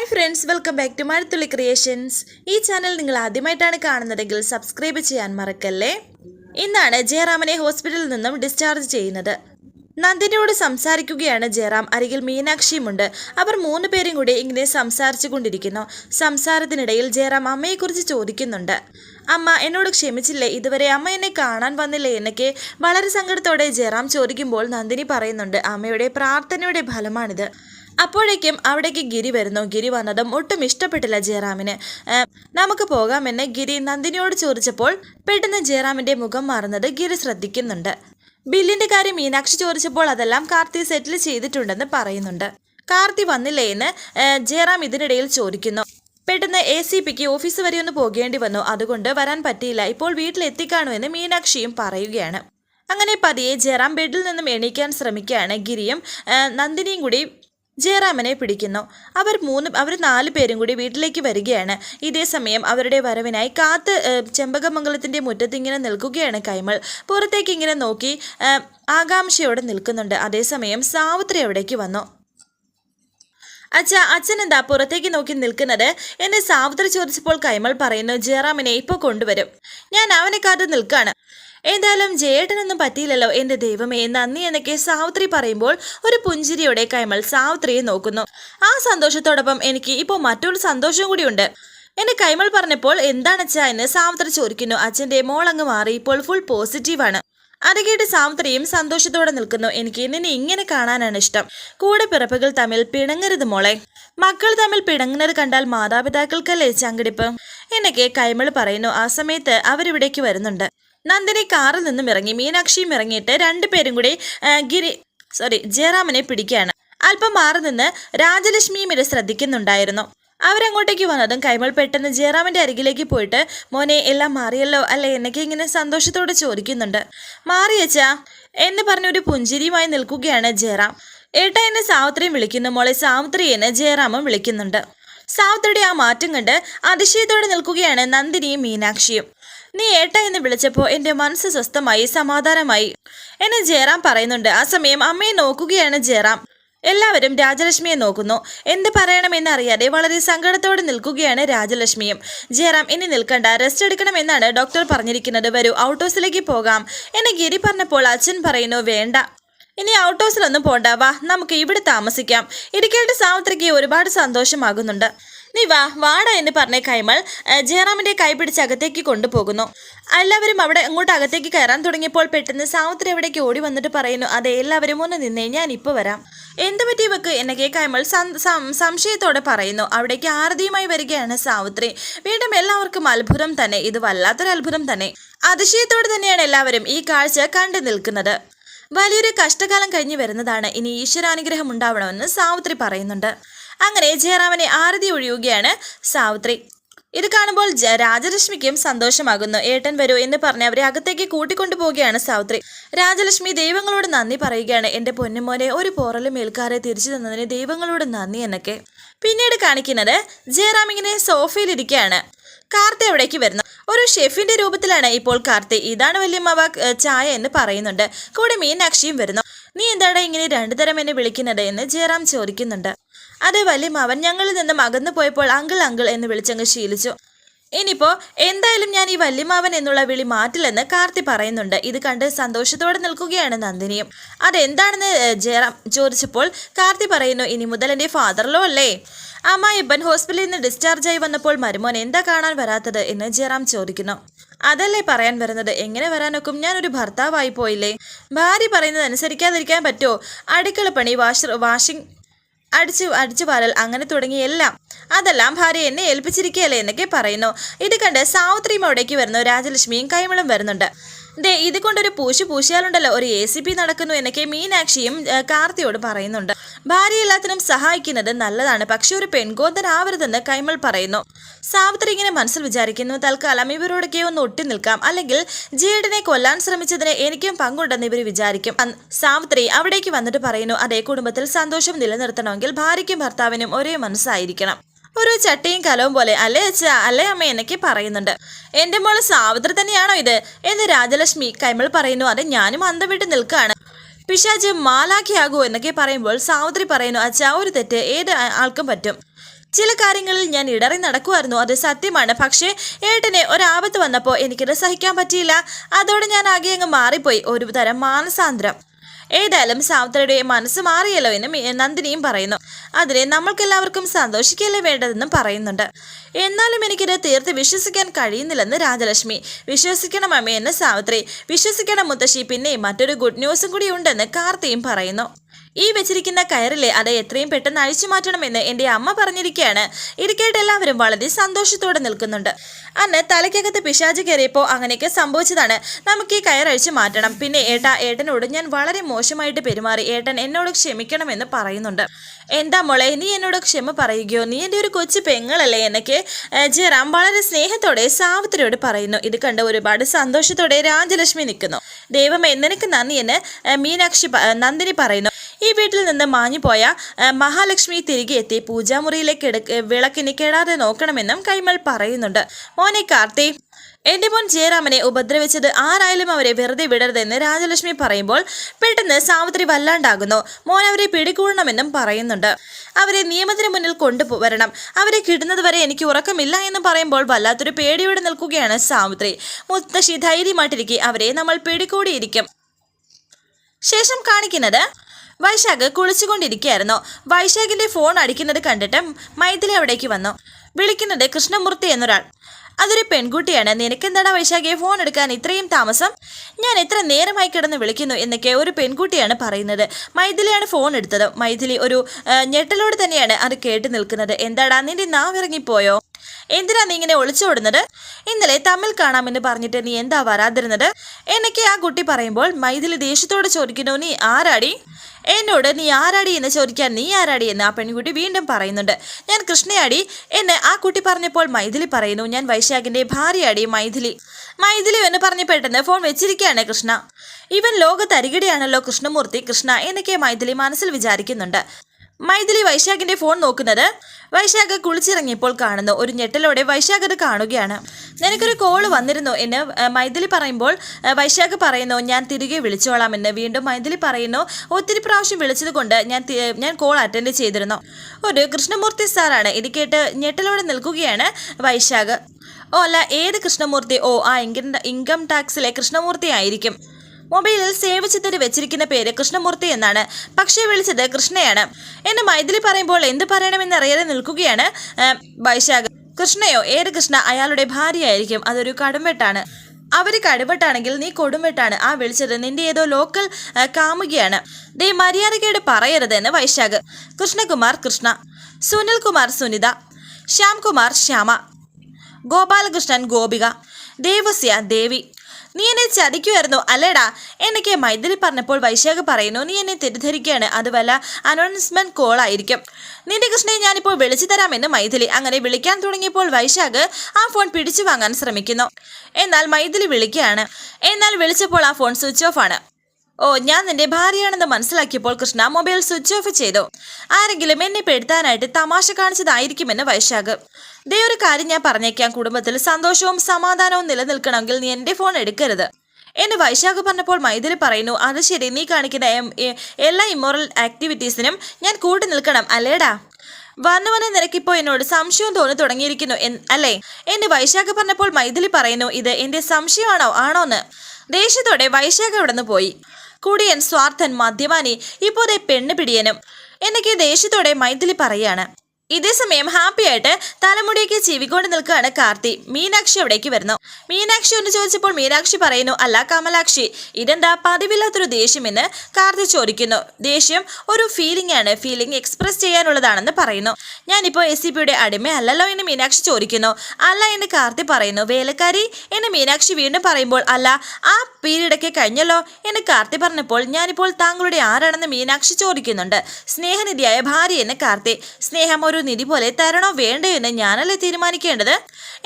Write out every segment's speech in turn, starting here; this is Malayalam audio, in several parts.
Hi friends welcome back to Mazhathulli creations ഈ ചാനൽ നിങ്ങൾ ആദ്യമായിട്ടാണ് കാണുന്നതെങ്കിൽ സബ്സ്ക്രൈബ് ചെയ്യാൻ മറക്കല്ലേ? ഇന്നാണ് ജയറാമനെ ഹോസ്പിറ്റലിൽ നിന്നും ഡിസ്ചാർജ് ചെയ്യുന്നത്. നന്ദിനിയോട് സംസാരിക്കുകയാണ് ജയറാം. അരികിൽ മീനാക്ഷിയുമുണ്ട് അവർ മൂന്ന് പേരും കൂടി ഇങ്ങനെ സംസാരിച്ചു കൊണ്ടിരിക്കുന്നു. സംസാരത്തിനിടയിൽ ജയറാം അമ്മയെക്കുറിച്ച് ചോദിക്കുന്നുണ്ട്. അമ്മ എന്നോട് ക്ഷമിച്ചില്ലേ? ഇതുവരെ അമ്മ എന്നെ കാണാൻ വന്നില്ലേ? എന്നൊക്കെ വളരെ സങ്കടത്തോടെ ജയറാം ചോദിക്കുമ്പോൾ നന്ദിനി പറയുന്നുണ്ട്. അമ്മയുടെ പ്രാർത്ഥനയുടെ ഫലമാണിത്. അപ്പോഴേക്കും അവിടേക്ക് ഗിരി വരുന്നു. ഗിരി വന്നതും ഒട്ടും ഇഷ്ടപ്പെട്ടില്ല ജയറാമിന്. നമുക്ക് പോകാമെന്ന് ഗിരി നന്ദിനിയോട് ചോദിച്ചപ്പോൾ പെട്ടെന്ന് ജയറാമിന്റെ മുഖം മാറുന്നത് ഗിരി ശ്രദ്ധിക്കുന്നുണ്ട്. ബില്ലിന്റെ കാര്യം മീനാക്ഷി ചോദിച്ചപ്പോൾ അതെല്ലാം കാർത്തി സെറ്റിൽ ചെയ്തിട്ടുണ്ടെന്ന് പറയുന്നുണ്ട്. കാർത്തി വന്നില്ലേ എന്ന് ജയറാം ഇതിനിടയിൽ ചോദിക്കുന്നു. പെട്ടെന്ന് എ സി പിക്ക് ഓഫീസ് വരെ ഒന്ന് പോകേണ്ടി വന്നു. അതുകൊണ്ട് വരാൻ പറ്റിയില്ല. ഇപ്പോൾ വീട്ടിൽ എത്തിക്കാണുമെന്ന് മീനാക്ഷിയും പറയുകയാണ്. അങ്ങനെ പതിയെ ജയറാം ബെഡിൽ നിന്നും എണീക്കാൻ ശ്രമിക്കുകയാണ് ഗിരിയും നന്ദിനിയും കൂടി ജയറാമനെ പിടിക്കുന്നു. അവർ മൂന്ന് അവർ നാല് പേരും കൂടി വീട്ടിലേക്ക് വരികയാണ്. ഇതേ സമയം അവരുടെ വരവിനായി കാത്ത് ചെമ്പകമംഗലത്തിന്റെ മുറ്റത്ത് ഇങ്ങനെ നിൽക്കുകയാണ് കൈമൾ. പുറത്തേക്ക് ഇങ്ങനെ നോക്കി ആകാംക്ഷയോടെ നിൽക്കുന്നുണ്ട്. അതേസമയം സാവിത്രി അവിടേക്ക് വന്നു. അച്ഛ അച്ഛൻ എന്താ പുറത്തേക്ക് നോക്കി നിൽക്കുന്നത്? എന്നെ സാവിത്രി ചോദിച്ചപ്പോൾ കൈമൾ പറയുന്നു ജയറാമിനെ ഇപ്പോൾ കൊണ്ടുവരും. ഞാൻ അവനെ കാത്തു നിൽക്കാണ്. എന്തായാലും ജയേട്ടനൊന്നും പറ്റിയില്ലല്ലോ എന്റെ ദൈവമേ. നന്ദി എന്നൊക്കെ സാവിത്രി പറയുമ്പോൾ ഒരു പുഞ്ചിരിയോടെ കൈമൾ സാവിത്രിയെ നോക്കുന്നു. ആ സന്തോഷത്തോടൊപ്പം എനിക്ക് ഇപ്പോൾ മറ്റൊരു സന്തോഷം കൂടിയുണ്ട് എന്നെ കൈമൾ പറഞ്ഞപ്പോൾ എന്താണച്ചാ? എന്ന് സാവിത്രി ചോദിക്കുന്നു. അച്ഛന്റെ മോളങ്ങ് മാറി ഇപ്പോൾ ഫുൾ പോസിറ്റീവാണ് അത് കേട്ട് സാവിത്രിയും സന്തോഷത്തോടെ നിൽക്കുന്നു. എനിക്ക് നിന്നെ ഇങ്ങനെ കാണാനാണ് ഇഷ്ടം. കൂടെ പിറപ്പുകൾ തമ്മിൽ പിണങ്ങരുത് മോളെ. മക്കൾ തമ്മിൽ പിണങ്ങുന്നത് കണ്ടാൽ മാതാപിതാക്കൾക്കല്ലേ ചങ്കിടിപ്പ്? എന്നൊക്കെ കൈമൾ പറയുന്നു. ആ സമയത്ത് അവരിവിടേക്ക് വരുന്നുണ്ട്. നന്ദിനി കാറിൽ നിന്നും ഇറങ്ങി മീനാക്ഷിയും ഇറങ്ങിയിട്ട് രണ്ടുപേരും കൂടി ഗിരി സോറി ജയറാമിനെ പിടിക്കുകയാണ്. അല്പം മാറി നിന്ന് രാജലക്ഷ്മിയും ഇത് ശ്രദ്ധിക്കുന്നുണ്ടായിരുന്നു. അവരങ്ങോട്ടേക്ക് വന്നതും കൈമൾ പെട്ടെന്ന് ജയറാമിന്റെ അരികിലേക്ക് പോയിട്ട് മോനെ എല്ലാം മാറിയല്ലോ? അല്ലെ? എന്നൊക്കെ ഇങ്ങനെ സന്തോഷത്തോടെ ചോദിക്കുന്നുണ്ട്. മാറിയച്ചാ എന്ന് പറഞ്ഞൊരു പുഞ്ചിരിയുമായി നിൽക്കുകയാണ് ജയറാം. ഏട്ട എന്നെ സാവിത്രിയും വിളിക്കുന്നു. മോളെ സാവിത്രി എന്ന് ജയറാമും വിളിക്കുന്നുണ്ട്. സാവിത്രിയുടെ ആ മാറ്റം കണ്ട് അതിശയത്തോടെ നിൽക്കുകയാണ് നന്ദിനിയും മീനാക്ഷിയും. നീ ഏട്ട എന്ന് വിളിച്ചപ്പോൾ എന്റെ മനസ്സ് സ്വസ്ഥമായി സമാധാനമായി? എന്നെ ജയറാം പറയുന്നുണ്ട്. ആ സമയം അമ്മയെ നോക്കുകയാണ് ജയറാം. എല്ലാവരും രാജലക്ഷ്മിയെ നോക്കുന്നു. എന്ത് പറയണമെന്നറിയാതെ വളരെ സങ്കടത്തോടെ നിൽക്കുകയാണ് രാജലക്ഷ്മിയും. ജയറാം ഇനി നിൽക്കണ്ട. റെസ്റ്റ് എടുക്കണമെന്നാണ് ഡോക്ടർ പറഞ്ഞിരിക്കുന്നത്. വരൂ ഔട്ട് ഹൗസിലേക്ക് പോകാം. എന്ന് ഗിരി പറഞ്ഞപ്പോൾ അച്ഛൻ പറയുന്നു വേണ്ട. ഇനി ഔട്ട് ഹൗസിലൊന്നും പോണ്ട. വാ നമുക്ക് ഇവിടെ താമസിക്കാം. ഇരിക്കേണ്ട സാവിത്രിക്ക് ഒരുപാട് സന്തോഷമാകുന്നുണ്ട്. നീ വാ വാട എന്ന് പറഞ്ഞ കൈമൾ ജയറാമിന്റെ കൈ പിടിച്ച് അകത്തേക്ക് കൊണ്ടുപോകുന്നു. എല്ലാവരും അവിടെ അങ്ങോട്ട് അകത്തേക്ക് കയറാൻ തുടങ്ങിയപ്പോൾ പെട്ടെന്ന് സാവിത്രി എവിടേക്ക് ഓടി വന്നിട്ട് പറയുന്നു അതെ എല്ലാവരും ഒന്ന് നിന്നേ ഞാൻ ഇപ്പോൾ വരാം. എന്ത് പറ്റി വെക്ക് എന്നൊക്കെ കൈമൾ സംശയത്തോടെ പറയുന്നു. അവിടേക്ക് ആരതിയുമായി വരികയാണ് സാവിത്രി. വീണ്ടും എല്ലാവർക്കും അത്ഭുതം തന്നെ. ഇത് വല്ലാത്തൊരു അത്ഭുതം തന്നെ. അതിശയത്തോടെ തന്നെയാണ് എല്ലാവരും ഈ കാഴ്ച കണ്ടു നിൽക്കുന്നത്. വലിയൊരു കഷ്ടകാലം കഴിഞ്ഞു വരുന്നതാണ്. ഇനി ഈശ്വരാനുഗ്രഹം ഉണ്ടാവണമെന്ന് സാവിത്രി പറയുന്നുണ്ട്. അങ്ങനെ ജയറാമനെ ആരതി ഒഴിയുകയാണ് സാവിത്രി. ഇത് കാണുമ്പോൾ രാജലക്ഷ്മിക്കും സന്തോഷമാകുന്നു. ഏട്ടൻ വരൂ എന്ന് പറഞ്ഞ് അവരെ അകത്തേക്ക് കൂട്ടിക്കൊണ്ടുപോവുകയാണ് സാവിത്രി. രാജലക്ഷ്മി ദൈവങ്ങളോട് നന്ദി പറയുകയാണ്. എന്റെ പൊന്നുമോനെ ഒരു പോറലും മേൽക്കാരെ തിരിച്ചു തന്നതിന് ദൈവങ്ങളോട് നന്ദി എന്നൊക്കെ. പിന്നീട് കാണിക്കുന്നത് ജയറാം ഇങ്ങനെ സോഫയിലിരിക്കുകയാണ്. കാർത്തി അവിടേക്ക് വരുന്നു. ഒരു ഷെഫിന്റെ രൂപത്തിലാണ് ഇപ്പോൾ കാർത്തി. ഇതാണ് വല്യമ്മവ ചായ എന്ന് പറയുന്നുണ്ട്. കൂടെ മീനാക്ഷിയും വരുന്നു. നീ എന്താണ് ഇങ്ങനെ രണ്ടു തരം എന്നെ വിളിക്കുന്നത് എന്ന് ജയറാം ചോദിക്കുന്നുണ്ട്. അതെ മാവൻ ഞങ്ങളിൽ നിന്നും അകന്നു പോയപ്പോൾ അങ്കിൾ അങ്കിൾ എന്ന് വിളിച്ചങ്ങ് ശീലിച്ചു. ഇനിയിപ്പോ എന്തായാലും ഞാൻ ഈ വല്യമാവൻ എന്നുള്ള വിളി മാറ്റില്ലെന്ന് കാർത്തി പറയുന്നുണ്ട്. ഇത് കണ്ട് സന്തോഷത്തോടെ നിൽക്കുകയാണ് നന്ദിനിയും. അതെന്താണെന്ന് ജയറാം ചോദിച്ചപ്പോൾ കാർത്തി പറയുന്നു ഇനി മുതൽ എന്റെ ഫാദറിലോ അല്ലേ? അമ്മായിപ്പൻ ഹോസ്പിറ്റലിൽ നിന്ന് ഡിസ്ചാർജ് ആയി വന്നപ്പോൾ മരുമോൻ എന്താ കാണാൻ വരാത്തത്? എന്ന് ജയറാം ചോദിക്കുന്നു. അതല്ലേ പറയാൻ വരുന്നത്? എങ്ങനെ വരാനൊക്കും? ഞാനൊരു ഭർത്താവായി പോയില്ലേ? ഭാര്യ പറയുന്നത് അനുസരിക്കാതിരിക്കാൻ പറ്റുമോ? അടുക്കള പണി വാഷ് വാഷിംഗ് അടിച്ചു അടിച്ചു പാരൽ അങ്ങനെ തുടങ്ങിയെല്ലാം അതെല്ലാം ഭാര്യ എന്നെ ഏൽപ്പിച്ചിരിക്കുകയല്ലേ എന്നൊക്കെ പറയുന്നു. ഇത് കണ്ട് സാവിത്രിയും അവിടേക്ക് വരുന്നു രാജലക്ഷ്മിയും കൈമളും വരുന്നുണ്ട്. ദേ ഇത് കൊണ്ടൊരു പൂശു പൂശിയാലുണ്ടല്ലോ ഒരു എ നടക്കുന്നു എന്നൊക്കെ മീനാക്ഷിയും കാർത്തിയോട് പറയുന്നുണ്ട്. ഭാര്യ എല്ലാത്തിനും സഹായിക്കുന്നത് നല്ലതാണ്. പക്ഷെ ഒരു പെൺകോന്തനാവരുതെന്ന് കൈമൾ പറയുന്നു. സാവിത്രി ഇങ്ങനെ മനസ്സിൽ വിചാരിക്കുന്നു തൽക്കാലം ഇവരോടൊക്കെ ഒന്ന് ഒട്ടി നിൽക്കാം. അല്ലെങ്കിൽ ജീടിനെ കൊല്ലാൻ ശ്രമിച്ചതിന് എനിക്കും പങ്കുണ്ടെന്ന് ഇവർ വിചാരിക്കും. സാവിത്രി അവിടേക്ക് വന്നിട്ട് പറയുന്നു അതേ കുടുംബത്തിൽ സന്തോഷം നിലനിർത്തണമെങ്കിൽ ഭാര്യയ്ക്കും ഭർത്താവിനും ഒരേ മനസ്സായിരിക്കണം. ഒരു ചട്ടിയും കലവും പോലെ. അല്ലേ അച്ഛ? അല്ലേ അമ്മ? എന്നൊക്കെ പറയുന്നുണ്ട്. എന്റെ മോൾ സാവിത്രി തന്നെയാണോ ഇത്? എന്ന് രാജലക്ഷ്മി കൈമൾ പറയുന്നു അത് ഞാനും അന്തം വിട്ട് നിൽക്കുകയാണ് പിശാജ് മാലാഖിയാകൂ എന്നൊക്കെ പറയുമ്പോൾ സാവിത്രി പറയുന്നു അച്ഛാ ഒരു തെറ്റ്. ഏത് ആൾക്കും പറ്റും. ചില കാര്യങ്ങളിൽ ഞാൻ ഇടറി നടക്കുമായിരുന്നു അത് സത്യമാണ്. പക്ഷേ ഏട്ടനെ ഒരാപത്ത് വന്നപ്പോൾ എനിക്കത് സഹിക്കാൻ പറ്റിയില്ല. അതോടെ ഞാൻ ആകെ അങ്ങ് മാറിപ്പോയി. ഒരു തരം മാനസാന്തരം. ഏതായാലും സാവിത്രിയുടെ മനസ്സ് മാറിയല്ലോ എന്ന് നന്ദിനിയും പറയുന്നു. അതിനെ നമ്മൾക്കെല്ലാവർക്കും സന്തോഷിക്കല്ലേ വേണ്ടതെന്നും പറയുന്നുണ്ട്. എന്നാലും എനിക്കിത് തീർത്ത് വിശ്വസിക്കാൻ കഴിയുന്നില്ലെന്ന് രാജലക്ഷ്മി. വിശ്വസിക്കണം അമ്മ എന്ന് സാവിത്രി. വിശ്വസിക്കണം മുത്തശ്ശി. പിന്നെ മറ്റൊരു ഗുഡ് ന്യൂസും കൂടി ഉണ്ടെന്ന് കാർത്തിയും പറയുന്നു. ഈ വെച്ചിരിക്കുന്ന കയറിലെ അത് എത്രയും പെട്ടെന്ന് അഴിച്ചു മാറ്റണമെന്ന് എന്റെ അമ്മ പറഞ്ഞിരിക്കുകയാണ് ഇരിക്കേട്ട് എല്ലാവരും വളരെ സന്തോഷത്തോടെ നിൽക്കുന്നുണ്ട്. അന്ന് തലയ്ക്കകത്ത് പിശാജ് കയറിയപ്പോൾ അങ്ങനെയൊക്കെ സംഭവിച്ചതാണ്. നമുക്ക് ഈ കയർ അഴിച്ചു മാറ്റണം. പിന്നെ ഏട്ടാ ഏട്ടനോട് ഞാൻ വളരെ മോശമായിട്ട് പെരുമാറി. ഏട്ടൻ എന്നോട് ക്ഷമിക്കണമെന്ന് പറയുന്നുണ്ട്. എന്താ മോളെ നീ എന്നോട് ക്ഷമ പറയുകയോ? നീ എന്റെ ഒരു കൊച്ചു പെങ്ങളല്ലേ എന്നൊക്കെ ജയറാം വളരെ സ്നേഹത്തോടെ സാവിത്രിയോട് പറയുന്നു. ഇത് കണ്ട് ഒരുപാട് സന്തോഷത്തോടെ രാജലക്ഷ്മി നിൽക്കുന്നു. ദൈവമേ എന്നെനിക്ക് നന്ദി എന്ന് മീനാക്ഷി നന്ദിനി പറയുന്നു. ഈ വീട്ടിൽ നിന്ന് മാഞ്ഞുപോയ മഹാലക്ഷ്മി തിരികെ എത്തി പൂജാമുറിയിലേക്ക് എടു വിളക്കിന് കെടാതെ നോക്കണമെന്നും കൈമൾ പറയുന്നുണ്ട്. മോനെ കാർത്തി എന്റെ മോൻ ജയറാമനെ ഉപദ്രവിച്ചത് ആരായാലും അവരെ വെറുതെ വിടരുതെന്ന് രാജലക്ഷ്മി പറയുമ്പോൾ പെട്ടെന്ന് സാവിത്രി വല്ലാണ്ടാകുന്നു. മോൻ അവരെ പിടികൂടണമെന്നും പറയുന്നുണ്ട്. അവരെ നിയമത്തിന് മുന്നിൽ കൊണ്ടുവരണം. അവരെ കിടുന്നതുവരെ എനിക്ക് ഉറക്കമില്ല എന്ന് പറയുമ്പോൾ വല്ലാത്തൊരു പേടിയോടെ നിൽക്കുകയാണ് സാവിത്രി. മുത്തശ്ശി ധൈര്യമായിട്ടിരിക്കെ അവരെ നമ്മൾ പിടികൂടിയിരിക്കും. ശേഷം കാണിക്കുന്നത് വൈശാഖ് കുളിച്ചുകൊണ്ടിരിക്കുകയായിരുന്നു. വൈശാഖിന്റെ ഫോൺ അടിക്കുന്നത് കണ്ടിട്ട് മൈഥിലി അവിടേക്ക് വന്നു. വിളിക്കുന്നത് കൃഷ്ണമൂർത്തി എന്നൊരാൾ. അതൊരു പെൺകുട്ടിയാണ്. നിനക്കെന്താടാ വൈശാഖിയെ ഫോൺ എടുക്കാൻ ഇത്രയും താമസം? ഞാൻ എത്ര നേരമായി കിടന്ന് വിളിക്കുന്നു എന്നൊക്കെ ഒരു പെൺകുട്ടിയാണ് പറയുന്നത്. മൈഥിലിയാണ് ഫോൺ എടുത്തത്. മൈഥിലി ഒരു ഞെട്ടലോട് തന്നെയാണ് അത് കേട്ട് നിൽക്കുന്നത്. എന്താടാ നിന്റെ നാവിറങ്ങിപ്പോയോ എന്തിനാ നീ ഇങ്ങനെ ഒളിച്ചോടുന്നത് ഇന്നലെ തമ്മിൽ കാണാമെന്ന് പറഞ്ഞിട്ട് നീ എന്താ വരാതിരുന്നത്? എന്നൊക്കെ ആ കുട്ടി പറയുമ്പോൾ മൈഥിലി ദേഷ്യത്തോട് ചോദിക്കുന്നു നീ ആരാടി? എന്നോട് നീ ആരാടി എന്ന് ചോദിക്കാൻ നീ ആരാടി? എന്ന് ആ പെൺകുട്ടി വീണ്ടും പറയുന്നുണ്ട്. ഞാൻ കൃഷ്ണയാടി. എന്ന് ആ കുട്ടി പറഞ്ഞപ്പോൾ മൈഥിലി പറയുന്നു. ഞാൻ വൈശാഖിന്റെ ഭാര്യയാടി മൈഥിലി. മൈഥിലി എന്ന് പറഞ്ഞ് പെട്ടെന്ന് ഫോൺ വെച്ചിരിക്കുകയാണ് കൃഷ്ണ. ഇവൻ ലോകത്തരികിടെയാണല്ലോ കൃഷ്ണമൂർത്തി കൃഷ്ണ എന്നൊക്കെ മൈഥിലി മനസ്സിൽ വിചാരിക്കുന്നുണ്ട്. മൈഥിലി വൈശാഖിന്റെ ഫോൺ നോക്കുന്നത് വൈശാഖ് കുളിച്ചിറങ്ങിയപ്പോൾ കാണുന്നു. ഒരു ഞെട്ടലോടെ വൈശാഖ് അത് കാണുകയാണ്. നിനക്കൊരു കോൾ വന്നിരുന്നു? എന്ന് മൈഥിലി പറയുമ്പോൾ വൈശാഖ് പറയുന്നു ഞാൻ തിരികെ വിളിച്ചോളാം എന്ന്. വീണ്ടും മൈഥിലി പറയുന്നു ഒത്തിരി പ്രാവശ്യം വിളിച്ചത് കൊണ്ട് ഞാൻ ഞാൻ കോൾ അറ്റൻഡ് ചെയ്തിരുന്നു. ഒരു കൃഷ്ണമൂർത്തി സാറാണ്. ഇത് കേട്ട് ഞെട്ടലോടെ നിൽക്കുകയാണ് വൈശാഖ്. ഓ അല്ല ഏത് കൃഷ്ണമൂർത്തി? ഓ ആ ഇൻകം ടാക്സിലെ കൃഷ്ണമൂർത്തി ആയിരിക്കും. മൊബൈലിൽ സേവ് ചെയ്തിട്ട് വെച്ചിരിക്കുന്ന പേര് കൃഷ്ണമൂർത്തി എന്നാണ്. പക്ഷേ വിളിച്ചത് കൃഷ്ണയാണ്. എന്നെ മൈഥിലി പറയുമ്പോൾ എന്ത് പറയണമെന്ന് അറിയാതെ നിൽക്കുകയാണ് വൈശാഖ കൃഷ്ണയോ? ഏത് കൃഷ്ണ? അയാളുടെ ഭാര്യയായിരിക്കും. അതൊരു കടുംവെട്ടാണ്. അവർ കടുവെട്ടാണെങ്കിൽ നീ കൊടുംവെട്ടാണ്. ആ വിളിച്ചത് നിന്റെ ഏതോ ലോക്കൽ കാമുകയാണ്. ദേ പറയരുത് എന്ന് വൈശാഖ്. കൃഷ്ണകുമാർ കൃഷ്ണ. സുനിൽകുമാർ സുനിത. ശ്യാംകുമാർ ശ്യാമ. ഗോപാലകൃഷ്ണൻ ഗോപിക. ദേവസ്യ ദേവി. നീ എന്നെ ചതിക്കുമായിരുന്നു അല്ലേടാ? എന്നൊക്കെ മൈഥിലി പറഞ്ഞപ്പോൾ വൈശാഖ് പറയുന്നു നീ എന്നെ തെറ്റിദ്ധരിക്കുകയാണ്. അത് അനൗൺസ്മെന്റ് കോൾ ആയിരിക്കും. നിന്റെ കൃഷ്ണയെ ഞാനിപ്പോൾ വിളിച്ചു തരാമെന്ന് മൈഥിലി അങ്ങനെ വിളിക്കാൻ തുടങ്ങിയപ്പോൾ വൈശാഖ് ആ ഫോൺ പിടിച്ചു വാങ്ങാൻ ശ്രമിക്കുന്നു. എന്നാൽ മൈഥിലി വിളിക്കുകയാണ്. എന്നാൽ വിളിച്ചപ്പോൾ ആ ഫോൺ സ്വിച്ച് ഓഫ് ആണ്. ഓ ഞാൻ നിന്റെ ഭാര്യയാണെന്ന് മനസ്സിലാക്കിയപ്പോൾ കൃഷ്ണ മൊബൈൽ സ്വിച്ച് ഓഫ് ചെയ്തു. ആരെങ്കിലും എന്നെ പെടുത്താനായിട്ട് തമാശ കാണിച്ചതായിരിക്കുമെന്ന് വൈശാഖ്. ദേ ഒരു കാര്യം ഞാൻ പറഞ്ഞേക്കാം. കുടുംബത്തിൽ സന്തോഷവും സമാധാനവും നിലനിൽക്കണമെങ്കിൽ നീ എന്റെ ഫോൺ എടുക്കരുത്. എന്ന് വൈശാഖ് പറഞ്ഞപ്പോൾ മൈഥിലി പറയുന്നു അത് ശരി. നീ കാണിക്കുന്ന എല്ലാ ഇമ്മോറൽ ആക്ടിവിറ്റീസിനും ഞാൻ കൂട്ടു നിൽക്കണം. അല്ലേടാ? വന്ന് നിനക്കിപ്പോ എന്നോട് സംശയം തോന്നി തുടങ്ങിയിരിക്കുന്നു അല്ലേ? എന്ന് വൈശാഖ് പറഞ്ഞപ്പോൾ മൈഥിലി പറയുന്നു ഇത് എന്റെ സംശയമാണോ? ആണോന്ന്? ദേഷ്യത്തോടെ വൈശാഖ് അവിടെ നിന്ന് പോയി. കുടിയൻ സ്വാർത്ഥൻ മദ്യപാനി ഇപ്പോൾ ദേ പെണ്ണ് പിടിയനും എന്നൊക്കെ ദേഷ്യത്തോടെ മൈഥിലി പറയാണ്. ഇതേസമയം ഹാപ്പി ആയിട്ട് തലമുടിയൊക്കെ ചെവിക്കൊണ്ട് നിൽക്കുകയാണ് കാർത്തി. മീനാക്ഷി അവിടേക്ക് വരുന്നു. മീനാക്ഷി എന്ന് ചോദിച്ചപ്പോൾ മീനാക്ഷി പറയുന്നു അല്ല കമലാക്ഷി ഇതെന്താ പതിവില്ലാത്തൊരു ദേഷ്യമെന്ന്? കാർത്തി ചോദിക്കുന്നു. ദേഷ്യം ഒരു ഫീലിംഗ് ആണ്. ഫീലിംഗ് എക്സ്പ്രസ് ചെയ്യാനുള്ളതാണെന്ന് പറയുന്നു. ഞാനിപ്പോൾ എസ് സി പിയുടെ അടിമ അല്ലല്ലോ എന്ന് മീനാക്ഷി ചോദിക്കുന്നു. അല്ല എന്ന് കാർത്തി പറയുന്നു. വേലക്കാരി? എന്ന് മീനാക്ഷി വീണ്ടും പറയുമ്പോൾ അല്ല ആ പീരീഡൊക്കെ കഴിഞ്ഞല്ലോ? എന്ന് കാർത്തി പറഞ്ഞപ്പോൾ ഞാനിപ്പോൾ താങ്കളുടെ ആരാണെന്ന് മീനാക്ഷി ചോദിക്കുന്നുണ്ട്. സ്നേഹനിധിയായ ഭാര്യ എന്ന് കാർത്തി. സ്നേഹം ഒരു ഒരു നിധി പോലെ തരണോ വേണ്ടയോ എന്ന് ഞാനല്ലേ തീരുമാനിക്കേണ്ടത്?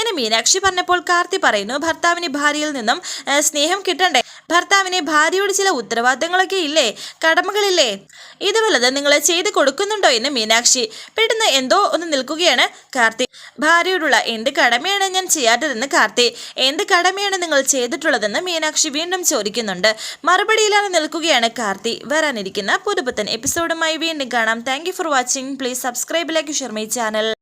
എന്ന് മീനാക്ഷി പറഞ്ഞപ്പോൾ കാർത്തി പറയുന്നു ഭർത്താവിന് ഭാര്യയിൽ നിന്നും സ്നേഹം കിട്ടണ്ടേ? ഭർത്താവിന് ഭാര്യയോട് ചില ഉത്തരവാദിത്തങ്ങളൊക്കെ ഇല്ലേ? കടമകളില്ലേ? ഇത് വല്ലത് നിങ്ങൾ ചെയ്ത് കൊടുക്കുന്നുണ്ടോ? എന്ന് മീനാക്ഷി പെട്ടെന്ന് എന്തോ ഒന്ന് നിൽക്കുകയാണ് കാർത്തി. ഭാര്യയോടുള്ള എന്ത് കടമയാണ് ഞാൻ ചെയ്യാത്തതെന്ന് കാർത്തി? എന്ത് കടമയാണ് നിങ്ങൾ ചെയ്തിട്ടുള്ളതെന്ന് മീനാക്ഷി വീണ്ടും ചോദിക്കുന്നുണ്ട്. മറുപടിയിലാണ് നിൽക്കുകയാണ് കാർത്തി. വരാനിരിക്കുന്ന പുതുപുത്തൻ എപ്പിസോഡുമായി വീണ്ടും കാണാം. Thank for watching. Please subscribe like share my channel